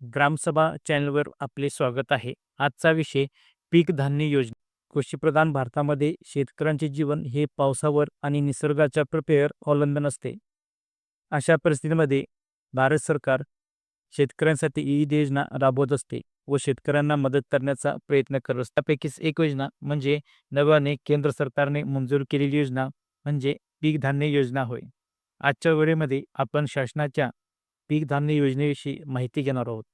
ग्रामसभा चॅनलवर आपले स्वागत आहे. आजचा विषय पीक धान्य योजना. कृषीप्रधान भारतामध्ये शेतकऱ्यांचे जीवन हे पावसावर आणि निसर्गाच्या प्रपेयर अवलंबून असते. अशा परिस्थितीमध्ये भारत सरकार शेतकऱ्यांसाठी विविध योजना राबवत असते व शेतकऱ्यांना मदत करण्याचा प्रयत्न करत असते. त्यापैकीच एक योजना म्हणजे नव्याने केंद्र सरकारने मंजूर केलेली योजना म्हणजे पीक धान्य योजना होय. आजच्या वेळेमध्ये आपण शासनाच्या पीक धान्य योजनेविषयी माहिती घेणार आहोत.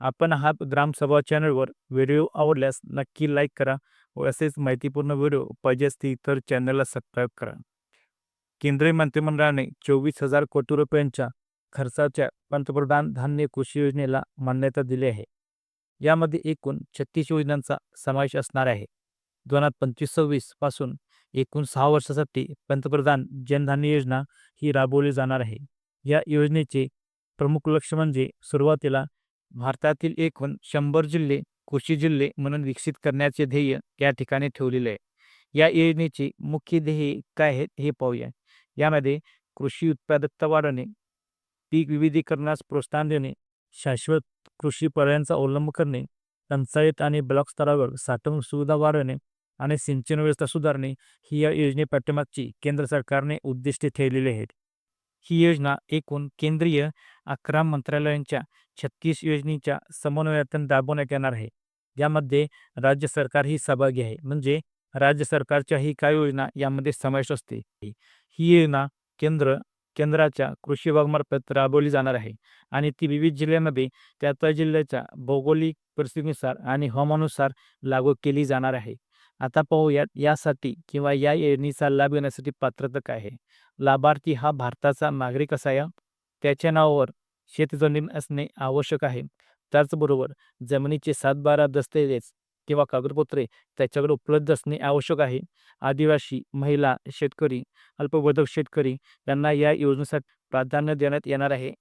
आपण हा ग्रामसभा चॅनलवर व्हिडिओ आवडल्यास नक्की लाईक करा व असेच माहितीपूर्ण व्हिडिओ पाहिजे असतील तर चॅनलला सबस्क्राईब करा. केंद्रीय मंत्रिमंडळाने चोवीस हजार कोटी रुपयांच्या खर्चाच्या पंतप्रधान धान्य कृषी योजनेला मान्यता दिली आहे. यामध्ये एकूण छत्तीस योजनांचा समावेश असणार आहे. दोन हजार पंचवीस सव्वीसपासून एकूण सहा वर्षासाठी पंतप्रधान जनधान्य योजना ही राबवली जाणार आहे. या योजनेचे प्रमुख लक्ष म्हणजे सुरुवातीला भारतातील एकूण शंभर जिल्हे कृषी जिल्हे म्हणून विकसित करण्याचे ध्येय या ठिकाणी ठेवलेले आहे. या योजनेचे मुख्य ध्येय काय आहेत हे पाहूया. यामध्ये कृषी उत्पादकता वाढवणे पीक विविधीकरणास प्रोत्साहन देणे शाश्वत कृषी पर्यायांचा अवलंब करणे पंचायत आणि ब्लॉक स्तरावर साठवणूक सुविधा वाढवणे आणि सिंचन व्यवस्था सुधारणे ही या योजने पाठीमागची केंद्र सरकारने उद्दिष्टे ठेवलेली आहेत. ही योजना एकूण केंद्रीय अकरा मंत्रालयांच्या छत्तीस योजनेच्या समन्वयातून दाबवण्यात येणार आहे. यामध्ये राज्य सरकार ही सहभागी आहे. म्हणजे राज्य सरकारच्या ही काय योजना यामध्ये समावेश असते. ही योजना केंद्र केंद्राच्या कृषी विभागामार्फत राबवली जाणार आहे. आणि ती विविध जिल्ह्यांमध्ये त्या त्या जिल्ह्याच्या भौगोलिक परिस्थितीनुसार आणि हवामानुसार लागू केली जाणार आहे. आता पाहूयात यासाठी किंवा या योजनेचा लाभ घेण्यासाठी पात्रता काय आहे? लाभार्थी हा भारताचा नागरिक असाया त्याच्या नावावर शेतजमीन असणे आवश्यक आहे. त्याचबरोबर जमिनीचे सातबारा दस्तऐवज किंवा कागदपत्रे त्याच्याकडे उपलब्ध असणे आवश्यक आहे. आदिवासी महिला शेतकरी अल्पबोधक शेतकरी यांना या योजनेसाठी प्राधान्य देण्यात येणार आहे.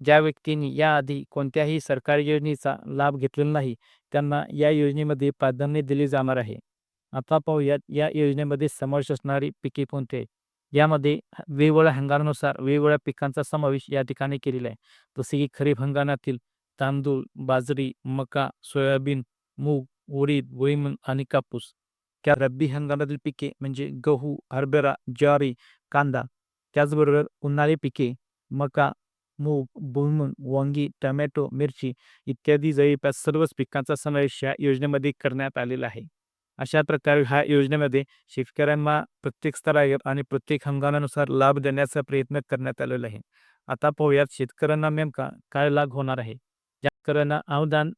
ज्या व्यक्तींनी याआधी कोणत्याही सरकारी योजनेचा लाभ घेतलेला नाही त्यांना या योजनेमध्ये प्राधान्य दिले जाणार आहे. आता पाहूयात या योजनेमध्ये समावेश असणारी पिके कोणते यामध्ये वेगवेगळ्या हंगामानुसार वेगवेगळ्या पिकांचा समावेश या ठिकाणी केलेला आहे. जसे की खरीप हंगामातील तांदूळ बाजरी मका सोयाबीन मूग उडीद भुईमूग आणि कापूस. त्या रब्बी हंगामातील पिके म्हणजे गहू हरभरा ज्वारी कांदा त्याचबरोबर उन्हाळी पिके मका मूग भुईमूग वांगी टमॅटो मिरची इत्यादी जवळपास सर्वच पिकांचा समावेश या योजनेमध्ये करण्यात आलेला आहे. अशा प्रकारे ह्या योजनेमध्ये शेतकऱ्यांना प्रत्येक स्तरावर आणि प्रत्येक हंगामानुसार लाभ देण्याचा प्रयत्न करण्यात आलेला आहे. आता पाहूयात शेतकऱ्यांना नेमका काय लाभ होणार आहे? शेतकऱ्यांना अनुदान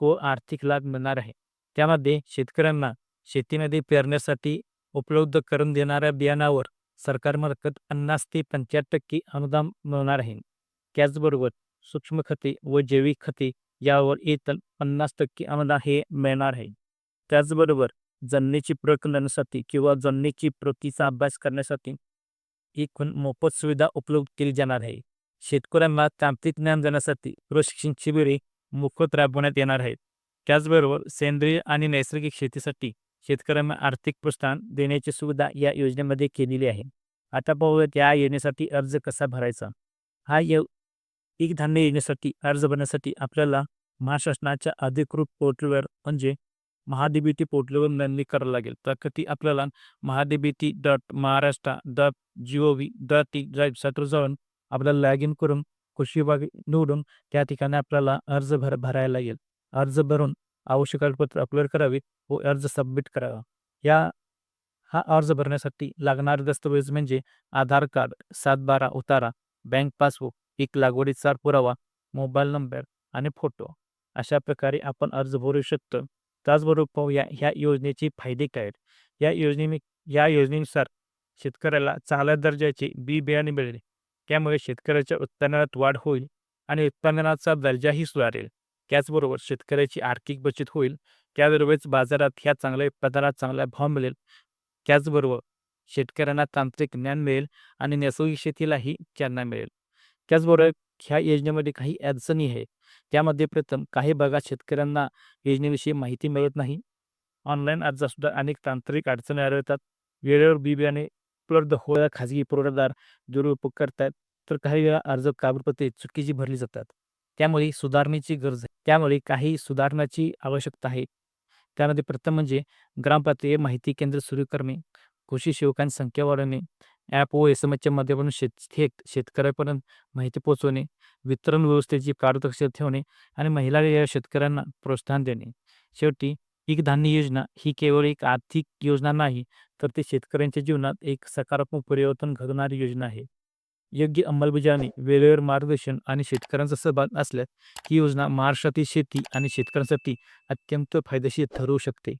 व आर्थिक लाभ मिळणार आहे. त्यामध्ये शेतकऱ्यांना शेतीमध्ये पेरण्यासाठी उपलब्ध करून देणाऱ्या बियाणावर सरकारमार्फत पन्नास ते पंच्याहत्तर टक्के अनुदान मिळणार आहे. त्याचबरोबर सूक्ष्म खते व जैविक खते यावर इतर पन्नास टक्के अनुदान हे मिळणार आहे. त्याचबरोबर जमिनीची प्रकलनासाठी किंवा जमिनीची प्रतीचा अभ्यास करण्यासाठी एकूण मोफत सुविधा उपलब्ध केली जाणार आहे. शेतकऱ्यांना तांत्रिक ज्ञान देण्यासाठी प्रशिक्षण शिबिरे मोफत राबवण्यात येणार आहेत. त्याचबरोबर सेंद्रिय आणि नैसर्गिक शेतीसाठी शेतकऱ्यांना आर्थिक प्रोत्साहन देण्याची सुविधा या योजनेमध्ये केलेली आहे. आता पाहूयात या योजनेसाठी अर्ज कसा भरायचा? हा यो पीक धान्य योजनेसाठी अर्ज भरण्यासाठी आपल्याला महाशासनाच्या अधिकृत पोर्टलवर म्हणजे महाडीबीटी पोर्टलवर नोंदणी करावी लागेल. तर ती आपल्याला Mahadbt dot Maharashtra dot G O V dot in वेबसाईटवर जाऊन आपल्याला लॉग इन करून कृषी विभाग निवडून त्या ठिकाणी आपल्याला अर्ज भर भरायला लागेल अर्ज भरून आवश्यक कागदपत्र अपलोड करावे व अर्ज सबमिट करावा. या हा अर्ज भरण्यासाठी लागणारे दस्तऐवज म्हणजे आधार कार्ड सातबारा उतारा बँक पासबुक पीक लागवडीचा पुरावा मोबाईल नंबर आणि फोटो. अशा प्रकारे आपण अर्ज भरू शकतो. त्याचबरोबर पाहूया ह्या योजनेचे फायदे काय आहेत? या योजने या योजनेनुसार शेतकऱ्याला चांगल्या दर्जाचे बी बियाणे मिळेल. त्यामुळे शेतकऱ्याच्या उत्पन्नात वाढ होईल आणि उत्पादनाचा दर्जाही सुधारेल. त्याचबरोबर शेतकऱ्याची आर्थिक बचत होईल. त्याबरोबरच बाजारात ह्या चांगल्या उत्पादनात चांगला भाव मिळेल. त्याचबरोबर शेतकऱ्यांना तांत्रिक ज्ञान मिळेल आणि नैसर्गिक शेतीलाही चालना मिळेल. त्याचबरोबर ह्या योजनेमध्ये काही अडचणी आहे त्यामध्ये प्रथम काही भागात शेतकऱ्यांना योजनेविषयी माहिती मिळत नाही. ऑनलाईन अर्जासुद्धा अनेक तांत्रिक अडचणी आढळतात. वेळेवर बी बियाणे उपलब्ध होणाऱ्या खाजगी पुरवठादार दुरुपयोग करतात तर काही वेळा अर्ज कागदपत्रे चुकीची भरली जातात. त्यामुळे सुधारणेची गरज आहे. त्यामुळे काही सुधारणाची आवश्यकता आहे. त्यामध्ये प्रथम म्हणजे ग्रामपातळीवर माहिती केंद्र सुरू करणे कृषी सेवकांची संख्या वाढवणे ॲप व एस एम एसच्या माध्यमातून शेत थेट शेतकऱ्यापर्यंत माहिती पोहोचवणे वितरण व्यवस्थेची पारदर्शकता ठेवणे आणि महिला या शेतकऱ्यांना प्रोत्साहन देणे. शेवटी पीक धान्य योजना ही केवळ एक आर्थिक योजना नाही तर ती शेतकऱ्यांच्या जीवनात एक सकारात्मक परिवर्तन घडवणारी योजना आहे. योग्य अंमलबजावणी वेळेवर मार्गदर्शन आणि शेतकऱ्यांचा सहभाग असल्यास ही योजना महाराष्ट्रातील शेती आणि शेतकऱ्यांसाठी अत्यंत फायदेशीर ठरवू शकते.